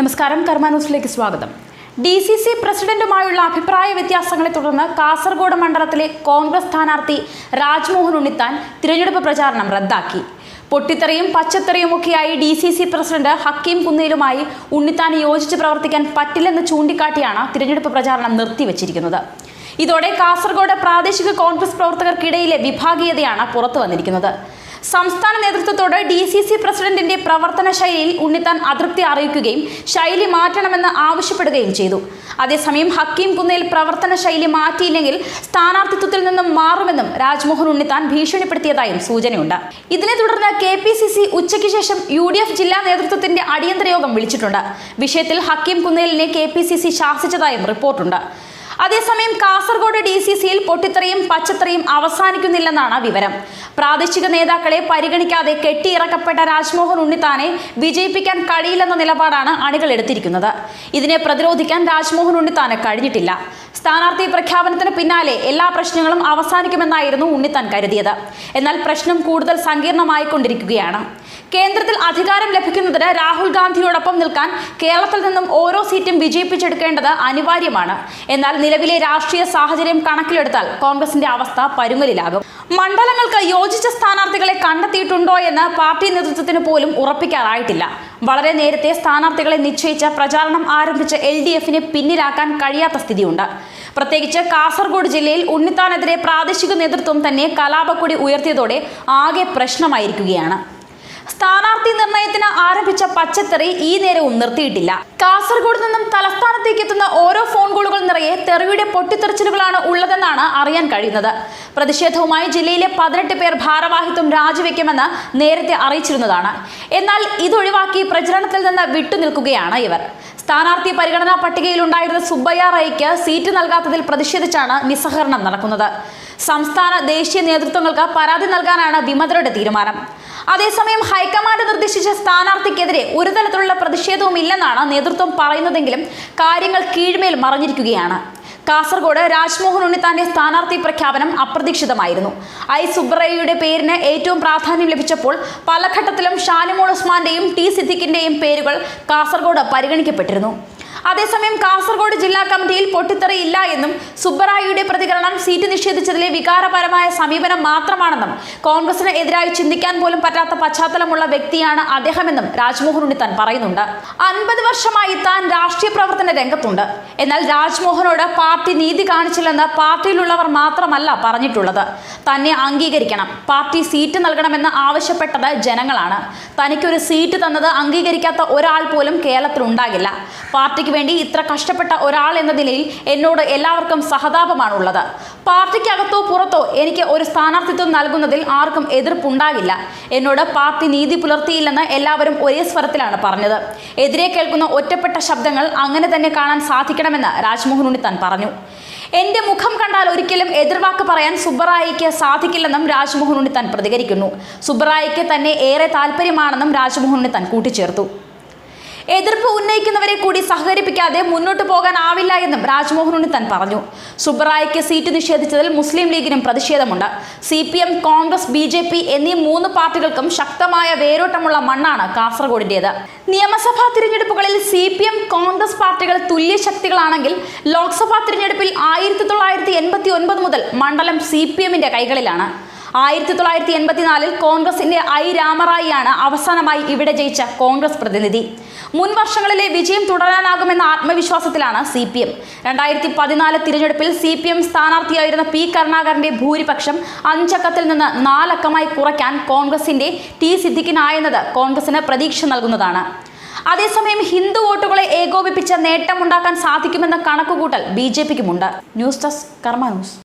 നമസ്കാരം കർമാന്യൂസിലേക്ക് സ്വാഗതം. D C C പ്രസിഡന്റുമായുള്ള അഭിപ്രായ വ്യത്യാസങ്ങളെ തുടർന്ന് കാസർഗോഡ് മണ്ഡലത്തിലെ കോൺഗ്രസ് സ്ഥാനാർത്ഥി രാജ്മോഹൻ ഉണ്ണിത്താൻ തിരഞ്ഞെടുപ്പ് പ്രചാരണം റദ്ദാക്കി. പൊട്ടിത്തെറിയും പച്ചത്തെറിയും ഒക്കെയായി D C C president Hakeem കുന്നേലുമായി Unnithan യോജിച്ച് പ്രവർത്തിക്കാൻ പറ്റില്ലെന്ന് ചൂണ്ടിക്കാട്ടിയാണ് തിരഞ്ഞെടുപ്പ് പ്രചാരണം നിർത്തിവച്ചിരിക്കുന്നത്. ഇതോടെ കാസർഗോഡ് പ്രാദേശിക കോൺഗ്രസ് പ്രവർത്തകർക്കിടയിലെ വിഭാഗീയതയാണ് പുറത്തു വന്നിരിക്കുന്നത് സംസ്ഥാന നേതൃത്വത്തോട് ഡി സി സി പ്രസിഡന്റിന്റെ പ്രവർത്തന ശൈലിയിൽ ഉണ്ണിത്താൻ അതൃപ്തി അറിയിക്കുകയും ശൈലി മാറ്റണമെന്ന് ആവശ്യപ്പെടുകയും ചെയ്തു. അതേസമയം ഹക്കീം കുന്നേൽ പ്രവർത്തന ശൈലി മാറ്റിയില്ലെങ്കിൽ സ്ഥാനാർത്ഥിത്വത്തിൽ നിന്നും മാറുമെന്നും രാജ്മോഹൻ ഉണ്ണിത്താൻ ഭീഷണിപ്പെടുത്തിയതായും സൂചനയുണ്ട്. ഇതിനെ തുടർന്ന് കെ പി സി സി ഉച്ചയ്ക്ക് ശേഷം യു ഡി എഫ് ജില്ലാ നേതൃത്വത്തിന്റെ അടിയന്തര യോഗം വിളിച്ചിട്ടുണ്ട്. വിഷയത്തിൽ ഹക്കീം കുന്നേലിനെ കെ പി സി സി ശാസിച്ചതായും റിപ്പോർട്ടുണ്ട്. അതേസമയം കാസർഗോഡ് ഡി സി സിയിൽ പൊട്ടിത്തെറിയും പച്ചത്തെറിയും അവസാനിക്കുന്നില്ലെന്നാണ് വിവരം. പ്രാദേശിക നേതാക്കളെ പരിഗണിക്കാതെ കെട്ടിയിറക്കപ്പെട്ട രാജ്മോഹൻ ഉണ്ണിത്താനെ വിജയിപ്പിക്കാൻ കഴിയില്ലെന്ന നിലപാടാണ് അണികൾ എടുത്തിരിക്കുന്നത്. ഇതിനെ പ്രതിരോധിക്കാൻ രാജ്മോഹൻ ഉണ്ണിത്താന് കഴിഞ്ഞിട്ടില്ല. സ്ഥാനാർത്ഥി പ്രഖ്യാപനത്തിന് പിന്നാലെ എല്ലാ പ്രശ്നങ്ങളും അവസാനിക്കുമെന്നായിരുന്നു ഉണ്ണിത്താൻ കരുതിയത്. എന്നാൽ പ്രശ്നം കൂടുതൽ സങ്കീർണമായിക്കൊണ്ടിരിക്കുകയാണ്. കേന്ദ്രത്തിൽ അധികാരം ലഭിക്കുന്നതിന് രാഹുൽ ഗാന്ധിയോടൊപ്പം നിൽക്കാൻ കേരളത്തിൽ നിന്നും ഓരോ സീറ്റും വിജയിപ്പിച്ചെടുക്കേണ്ടത് അനിവാര്യമാണ്. എന്നാൽ നിലവിലെ രാഷ്ട്രീയ സാഹചര്യം കണക്കിലെടുത്താൽ കോൺഗ്രസിന്റെ അവസ്ഥ പരുങ്ങലിലാകും മണ്ഡലങ്ങൾക്ക് യോജിച്ച സ്ഥാനാർത്ഥികളെ കണ്ടെത്തിയിട്ടുണ്ടോ എന്ന് പാർട്ടി നേതൃത്വത്തിന് പോലും ഉറപ്പിക്കാറായിട്ടില്ല. വളരെ നേരത്തെ സ്ഥാനാർത്ഥികളെ നിശ്ചയിച്ച പ്രചാരണം ആരംഭിച്ച എൽ ഡി എഫിനെ പിന്നിലാക്കാൻ കഴിയാത്ത സ്ഥിതിയുണ്ട്. പ്രത്യേകിച്ച് കാസർഗോഡ് ജില്ലയിൽ ഉണ്ണിത്താനെതിരെ പ്രാദേശിക നേതൃത്വം തന്നെ കലാപക്കൊടി ഉയർത്തിയതോടെ ആകെ പ്രശ്നമായിരിക്കുകയാണ്. സ്ഥാനാർത്ഥി നിർണയത്തിന് ആരംഭിച്ച പച്ചത്തെറി ഈ നേരവും നിർത്തിയിട്ടില്ല. കാസർഗോഡ് നിന്നും തലസ്ഥാനത്തേക്ക് എത്തുന്ന ഓരോ ഫോൺ കോളുകൾ നിറയെ തെറിയുടെ പൊട്ടിത്തെറിച്ചിലുകളാണ് ഉള്ളതെന്നാണ് അറിയാൻ കഴിയുന്നത്. പ്രതിഷേധവുമായി ജില്ലയിലെ പതിനെട്ട് പേർ ഭാരവാഹിത്വം രാജിവെക്കുമെന്ന് നേരത്തെ അറിയിച്ചിരുന്നതാണ്. എന്നാൽ ഇതൊഴിവാക്കി പ്രചരണത്തിൽ നിന്ന് വിട്ടുനിൽക്കുകയാണ് ഇവർ. സ്ഥാനാർത്ഥി പരിഗണനാ പട്ടികയിലുണ്ടായിരുന്ന സുബ്ബയ്യ റൈക്ക് സീറ്റ് നൽകാത്തതിൽ പ്രതിഷേധിച്ചാണ് നിസ്സഹകരണം നടക്കുന്നത്. സംസ്ഥാന ദേശീയ നേതൃത്വങ്ങൾക്ക് പരാതി നൽകാനാണ് വിമതരുടെ തീരുമാനം. അതേസമയം ഹൈക്കമാൻഡ് നിർദ്ദേശിച്ച സ്ഥാനാർത്ഥിക്കെതിരെ ഒരു തരത്തിലുള്ള പ്രതിഷേധവും ഇല്ലെന്നാണ് നേതൃത്വം പറയുന്നതെങ്കിലും കാര്യങ്ങൾ കീഴ്മേൽ മറഞ്ഞിരിക്കുകയാണ്. കാസർഗോഡ് രാജ്മോഹൻ ഉണ്ണിത്താന്റെ സ്ഥാനാർത്ഥി പ്രഖ്യാപനം അപ്രതീക്ഷിതമായിരുന്നു. ഐ. സുബ്രയ്യയുടെ പേരിന് ഏറ്റവും പ്രാധാന്യം ലഭിച്ചപ്പോൾ പല ഘട്ടത്തിലും ഷാനിമോൾ ഉസ്മാന്റെയും ടി. സിദ്ദിഖിന്റെയും പേരുകൾ കാസർഗോഡ് പരിഗണിക്കപ്പെട്ടിരുന്നു. അതേസമയം കാസർഗോഡ് ജില്ലാ കമ്മിറ്റിയിൽ പൊട്ടിത്തെറിയില്ല എന്നും സുബ്ബറായിയുടെ പ്രതികരണം സീറ്റ് നിഷേധിച്ചതിലെ വികാരപരമായ സമീപനം മാത്രമാണെന്നും കോൺഗ്രസിന് എതിരായി ചിന്തിക്കാൻ പോലും പറ്റാത്ത പശ്ചാത്തലമുള്ള വ്യക്തിയാണ് അദ്ദേഹമെന്നും രാജ്മോഹൻ ഉണ്ണിത്താൻ പറയുന്നുണ്ട്. അൻപത് വർഷമായി താൻ രാഷ്ട്രീയ പ്രവർത്തന രംഗത്തുണ്ട്. എന്നാൽ രാജ്മോഹനോട് പാർട്ടി നീതി കാണിച്ചില്ലെന്ന് പാർട്ടിയിലുള്ളവർ മാത്രമല്ല പറഞ്ഞിട്ടുള്ളത്. തന്നെ അംഗീകരിക്കണം. പാർട്ടി സീറ്റ് നൽകണമെന്ന് ആവശ്യപ്പെട്ടത് ജനങ്ങളാണ്. തനിക്കൊരു സീറ്റ് തന്നത് അംഗീകരിക്കാത്ത ഒരാൾ പോലും കേരളത്തിൽ ഉണ്ടാകില്ല പാർട്ടിക്ക് വേണ്ടി ഇത്ര കഷ്ടപ്പെട്ട ഒരാൾ എന്ന നിലയിൽ എന്നോട് എല്ലാവർക്കും സഹതാപമാണുള്ളത്. പാർട്ടിക്കകത്തോ പുറത്തോ എനിക്ക് ഒരു സ്ഥാനാർത്ഥിത്വം നൽകുന്നതിൽ ആർക്കും എതിർപ്പുണ്ടാകില്ല. എന്നോട് പാർട്ടി നീതി പുലർത്തിയില്ലെന്ന് എല്ലാവരും ഒരേ സ്വരത്തിലാണ് പറഞ്ഞത്. എതിരെ കേൾക്കുന്ന ഒറ്റപ്പെട്ട ശബ്ദങ്ങൾ അങ്ങനെ തന്നെ കാണാൻ സാധിക്കണമെന്ന് രാജ്മോഹൻ ഉണ്ണിത്താൻ പറഞ്ഞു. എന്റെ മുഖം കണ്ടാൽ ഒരിക്കലും എതിർവാക്ക് പറയാൻ സുബ്ബറായിക്ക് സാധിക്കില്ലെന്നും രാജ്മോഹൻ ഉണ്ണിത്താൻ പ്രതികരിക്കുന്നു. സുബ്ബറായിക്ക് തന്നെ ഏറെ താല്പര്യമാണെന്നും രാജ്മോഹൻ ഉണ്ണിത്താൻ കൂട്ടിച്ചേർത്തു. എതിർപ്പ് ഉന്നയിക്കുന്നവരെ കൂടി സഹകരിപ്പിക്കാതെ മുന്നോട്ട് പോകാനാവില്ല എന്നും രാജ്മോഹൻ ഉണ്ണിത്താൻ പറഞ്ഞു. സുബ്രായയ്ക്ക് സീറ്റ് നിഷേധിച്ചതിൽ മുസ്ലിം ലീഗിനും പ്രതിഷേധമുണ്ട്. C P M Congress B J P എന്നീ മൂന്ന് പാർട്ടികൾക്കും ശക്തമായ വേരോട്ടമുള്ള മണ്ണാണ് കാസർഗോഡിന്റേത്. നിയമസഭാ തിരഞ്ഞെടുപ്പുകളിൽ സി പി എം കോൺഗ്രസ് പാർട്ടികൾ തുല്യ ശക്തികളാണെങ്കിൽ ലോക്സഭാ തിരഞ്ഞെടുപ്പിൽ ആയിരത്തി തൊള്ളായിരത്തി എൺപത്തി ഒൻപത് മുതൽ മണ്ഡലം സി പി കൈകളിലാണ്. ആയിരത്തി തൊള്ളായിരത്തി എൺപത്തിനാലിൽ കോൺഗ്രസിന്റെ ഐ രാമറായിയാണ് അവസാനമായി ഇവിടെ ജയിച്ച കോൺഗ്രസ് പ്രതിനിധി. മുൻ വർഷങ്ങളിലെ വിജയം തുടരാനാകുമെന്ന ആത്മവിശ്വാസത്തിലാണ് സി പി എം. രണ്ടായിരത്തി പതിനാല് തിരഞ്ഞെടുപ്പിൽ സി പി എം സ്ഥാനാർത്ഥിയായിരുന്ന പി കരുണാകരന്റെ ഭൂരിപക്ഷം അഞ്ചക്കത്തിൽ നിന്ന് നാലക്കമായി കുറയ്ക്കാൻ കോൺഗ്രസിന്റെ ടി സിദ്ദിഖിനായെന്നത് കോൺഗ്രസിന് പ്രതീക്ഷ നൽകുന്നതാണ്. അതേസമയം ഹിന്ദു വോട്ടുകളെ ഏകോപിപ്പിച്ച നേട്ടമുണ്ടാക്കാൻ സാധിക്കുമെന്ന കണക്കുകൂട്ടൽ B J പിക്കുമുണ്ട്. News desk Karma news.